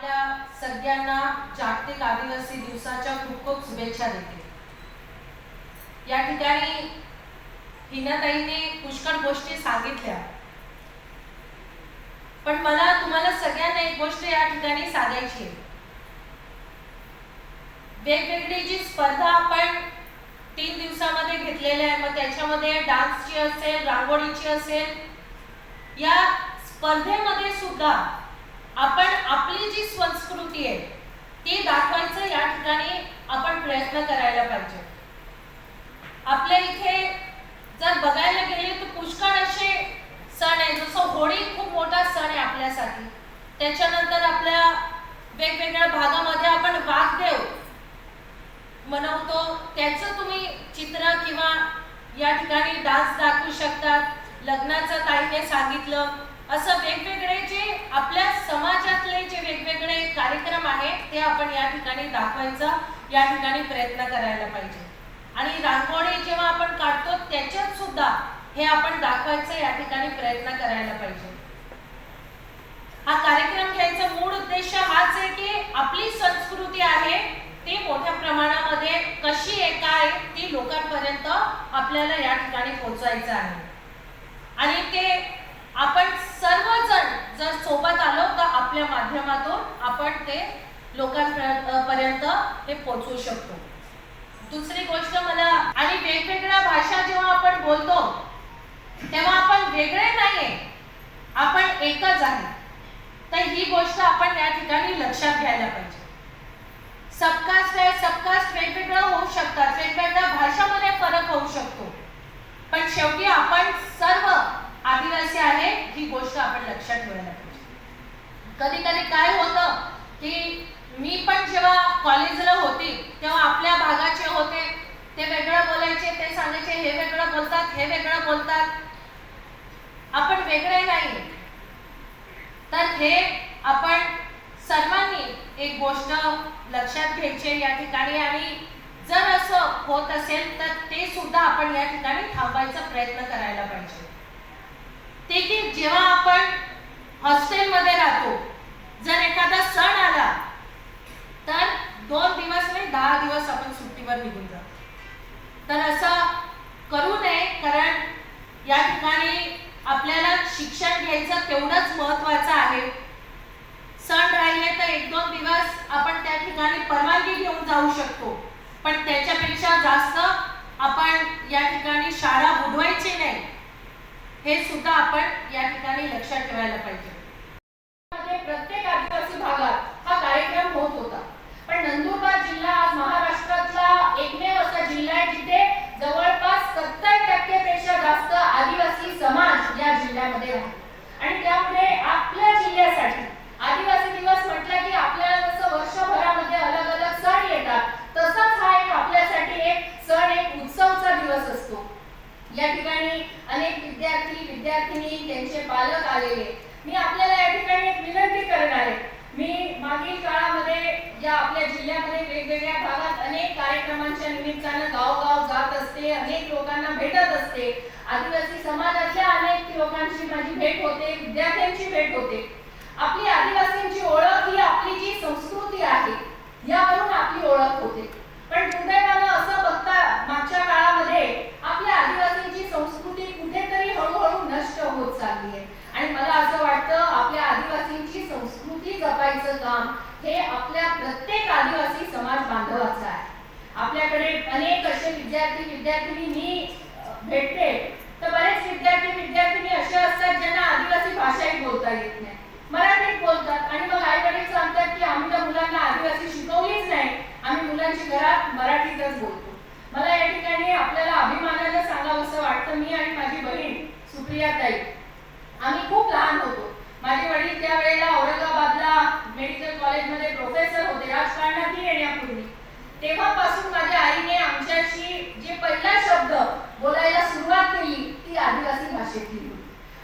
आपल्या सगळ्यांना जागतिक आदिवासी दिवसाच्या खूप खूप शुभेच्छा देते. या ठिकाणी हिनाताईने पुष्कळ गोष्टी सांगितल्या. पण मला तुम्हाला सगळ्यांना एक गोष्ट या ठिकाणी सांगायची आहे. वेगवेगळी जी स्पर्धा आपण तीन दिवसामध्ये घेतलेल्या आहे मग त्याच्यामध्ये डान्सची असेल रांगोळीची असेल या स्पर्धेमध्ये सुद्धा आपण आपली जी संस्कृती आहे ती दाखवायचं या ठिकाणी आपण प्रयत्न करायला पाहिजे. आपल्या इथे जर बघायला गेले तर पुष्कळ असे सण आहे जसं होळी खूप मोठा सण आहे आपल्यासाठी. त्याच्यानंतर आपल्या वेगवेगळ्या भागामध्ये आपण वाघदेव मनवतो. त्याचं तुम्ही चित्र किंवा या ठिकाणी डान्स दाखवू शकतात लग्नाचं ताईने सांगितलं. असं वेगवेगळे जे आपल्या समाजातले जे वेगवेगळे कार्यक्रम आहेत ते आपण या ठिकाणी दाखवायचा या ठिकाणी प्रयत्न करायला पाहिजे. आणि रांगोळी जेव्हा आपण काढतो त्याच्यात सुद्धा हे आपण दाखवायचं या ठिकाणी प्रयत्न करायला पाहिजे. हा कार्यक्रम घ्यायचा मूळ उद्देश हाच आहे की आपली संस्कृती आहे ती मोठ्या प्रमाणामध्ये कशी आहे काय ती लोकांपर्यंत आपल्याला या ठिकाणी पोहोचायचं आहे. आणि ते आपण सर्वजण जर सोबत आलो तर आपल्या माध्यमातून आपण ते लोकांपर्यंत हे पोहोचवू शकतो. दुसरी गोष्ट मला आणि वेगवेगळ्या भाषा जेव्हा आपण बोलतो तेव्हा आपण वेगळे नाहीये. आपण एकच आहे. तर ही गोष्ट आपण या ठिकाणी लक्षात घ्यायला पाहिजे. सबकास्ट आहे सबकास्ट वेगवेगळं होऊ शकतात. वेगवेगळ्या भाषामध्ये फरक होऊ शकतो. पण शेवटी आपण सर्व आदिवासी आहे ही गोष्ट आपण लक्षात ठेवायला पाहिजे कधी कधी काय होतं की मी पण जेव्हा कॉलेजला होती तेव्हा आपल्या भागाचे होते ते वेगळं बोलायचे ते सांगायचे हे वेगळं बोलतात हे वेगळं बोलतात. आपण वेगळे नाही. तर हे आपण सर्वांनी एक गोष्ट लक्षात घ्यायची या ठिकाणी आणि जर असं होत असेल तर ते सुद्धा आपण या ठिकाणी थांबायचा प्रयत्न करायला पाहिजे. ते की जेव्हा आपण हॉस्टेलमध्ये राहतो जर एखादा सण आला तर दोन दिवस नाही दहा दिवस आपण सुट्टीवर निघून जातो तर असं करू नये कारण या ठिकाणी आपल्याला शिक्षण घ्यायचं तेवढंच महत्वाचं आहे. सण राहिले तर एक दोन दिवस आपण त्या ठिकाणी परवानगी घेऊन जाऊ शकतो. पण त्याच्यापेक्षा जास्त आपण या ठिकाणी शाळा बुडवायची नाही. हे सुद्धा आपण या ठिकाणी लक्षात ठेवायला पाहिजे मध्ये प्रत्येक आदिवासी भागात हा कार्यक्रम होत होता पण नंदुरबार जिल्हा आज महाराष्ट्रातला एकमेव असा जिल्हा आहे जिथे जवळपास सत्तर टक्के पेक्षा जास्त आदिवासी समाज या जिल्ह्यामध्ये राहतो आणि त्यामुळे आपल्या जिल्ह्यासाठी आदिवासी दिवस म्हटलं की आपल्याला जसं वर्षभरामध्ये अलग अलग सण येतात तसाच हा एक आपल्यासाठी एक सण एक उत्सवचा दिवस असतो या ठिकाणी अनेक विद्यार्थी विद्यार्थिनी त्यांचे पालक आलेले मी आपल्याला या ठिकाणी एक विनंती करणार आहे मी मागील काळामध्ये या आपल्या जिल्ह्यामध्ये वेगवेगळ्या भागात अनेक कार्यक्रमांच्या निमित्तानं गावगाव अनेक लोकांना भेटत असते. आदिवासी समाजातल्या अनेक लोकांशी माझी भेट होते विद्यार्थ्यांची भेट होते. आपली आदिवासींची ओळख ही आपली जी संस्कृती आहे यावरून आपली ओळख होते. पण दुर्दैवानं असं बघता मागच्या काळामध्ये आपल्या आदिवासींची संस्कृती कुठेतरी हळूहळू नष्ट होत चालली आहे. आणि मला असं वाटतं आपल्या आदिवासींची संस्कृती जपायचं काम हे आपल्या प्रत्येक आदिवासी समाज बांधवाचं आहे आपल्याकडे अनेक असे विद्यार्थी विद्यार्थिनी मी भेटते तर बरेच विद्यार्थी विद्यार्थिनी असे असतात ज्यांना आदिवासी भाषाही बोलता येत नाही. मराठीत बोलतात. आणि मग आई वडील सांगतात की आम्ही त्या मुलांना आदिवासी शिकवलीच नाही. आम्ही मुलांची घरात मराठीतच बोलतो. मला या ठिकाणी आपल्याला अभिमानानं सांगावं असं वाटतं. मी आणि माझी बहीण सुप्रिया ताई आम्ही खूप लहान होतो. माझे वडील त्यावेळेला औरंगाबादला मेडिकल कॉलेजमध्ये प्रोफेसर होते. राजकारणातही येण्यापूर्वी. तेव्हापासून माझ्या आईने आमच्याशी जे पहिला शब्द बोलायला सुरुवात केली ती आदिवासी भाषेतली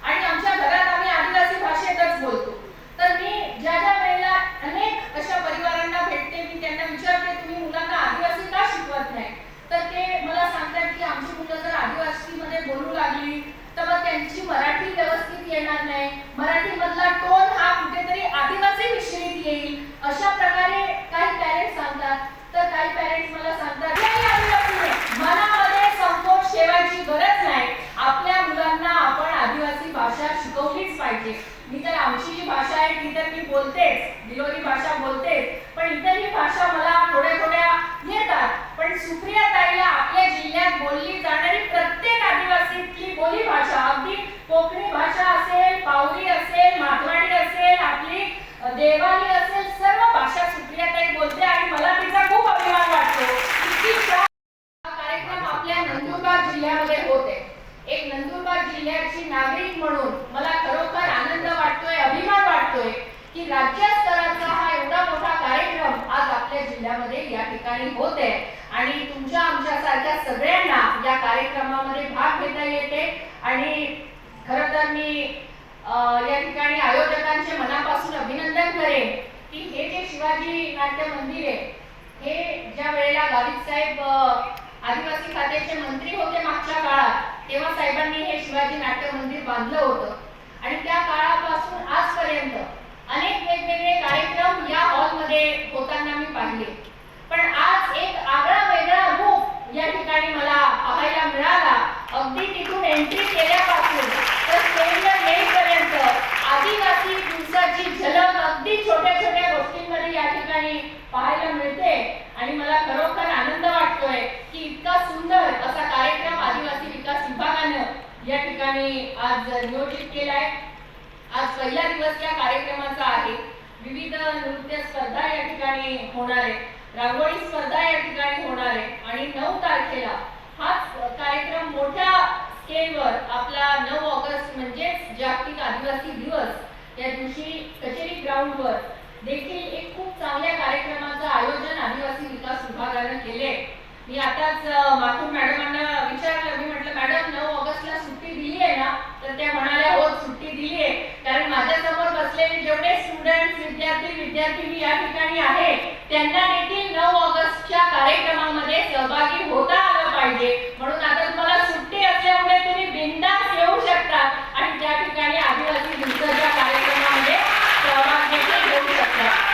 आणि आमच्या घरात आम्ही आदिवासी भाषेतच बोलतो. तर मी ज्या ज्या वेळेला अनेक अशा परिवारांना भेटते मी त्यांना विचारते तुम्ही मुलांना आदिवासी का शिकवत नाही? तर ते मला सांगतात की आमची मुलं जर आदिवासीमध्ये बोलू लागली तर मग त्यांची मराठी व्यवस्थित येणार नाही. मराठीमधला टोन हा कुठेतरी आदिवासी मिश्रित येईल. अशा प्रकारे मातृशी भाषा आहे ती तर मी बोलतेच दिलोरी भाषा बोलतेच. पण इतरही भाषा मला थोड्या थोड्या येतात. पण सुप्रिया ताईला आपल्या जिल्ह्यात बोलली जाणारी प्रत्येक आदिवासीतली बोली भाषा अगदी कोकणी भाषा असेल पावरी असेल माथवाडी असेल आपली देवाली असेल सर्व भाषा सुप्रिया ताई बोलते आणि मला तिचा खूप अभिमान वाटतो. कार्यक्रम आपल्या नंदुरबार जिल्ह्यामध्ये होते. एक नंदुरबार जिल्ह्याची नागरिक म्हणून ठिकाणी होते आणि तुमच्या आमच्यासारख्या सगळ्यांना या कार्यक्रमामध्ये भाग घेता येते. आणि खरं तर मी या ठिकाणी आयोजकांचे मनापासून अभिनंदन करेन की हे जे शिवाजी नाट्य मंदिर आहे हे ज्या वेळेला गावित साहेब आदिवासी खात्याचे मंत्री होते मागच्या काळात तेव्हा साहेबांनी हे शिवाजी नाट्य मंदिर बांधलं होतं. आणि त्या काळापासून आजपर्यंत अनेक वेगवेगळे कार्यक्रम या हॉलमध्ये होताना मी पाहिले. पण आज एक आगळा वेगळा रूप या ठिकाणी मला पाहायला मिळाला. अगदी तिथून एंट्री केल्यापासून तर स्टेजवर येईपर्यंत आदिवासी दिवसाची झलक अगदी छोट्या छोट्या गोष्टींमध्ये या ठिकाणी पाहायला मिळते. आणि मला खरोखर आनंद वाटतोय की इतका सुंदर असा कार्यक्रम आदिवासी विकास विभागानं या ठिकाणी आज नियोजित केलाय. आज पहिला दिवस या कार्यक्रमाचा आहे. विविध नृत्य स्पर्धा या ठिकाणी होणार आहे रांगोळी स्पर्धा या ठिकाणी होणार आहे. आणि नऊ तारखेला हाच कार्यक्रम मोठ्या स्केलवर आपला नऊ ऑगस्ट म्हणजेच जागतिक आदिवासी दिवस या दिवशी कचेरी ग्राउंडवर देखील एक खूप चांगल्या कार्यक्रमाचं आयोजन आदिवासी विकास विभागानं केले मी आताच माथूर मॅडमांना विचारलं. मी म्हटलं मॅडम नऊ ऑगस्टला सुट्टी दिली आहे ना? तर त्या म्हणाल्या हो सुट्टी दिली आहे. कारण माझ्यासमोर बसलेले जेवढे स्टुडंट विद्यार्थी विद्यार्थिनी या ठिकाणी आहे. त्यांना देखील नऊ ऑगस्टच्या कार्यक्रमामध्ये सहभागी होता आला पाहिजे. म्हणून आता तुम्हाला सुट्टी असल्यामुळे तुम्ही बिंदास येऊ शकता आणि त्या ठिकाणी आदिवासी दिवसाच्या कार्यक्रमामध्ये सहभाग देखील घेऊ शकता.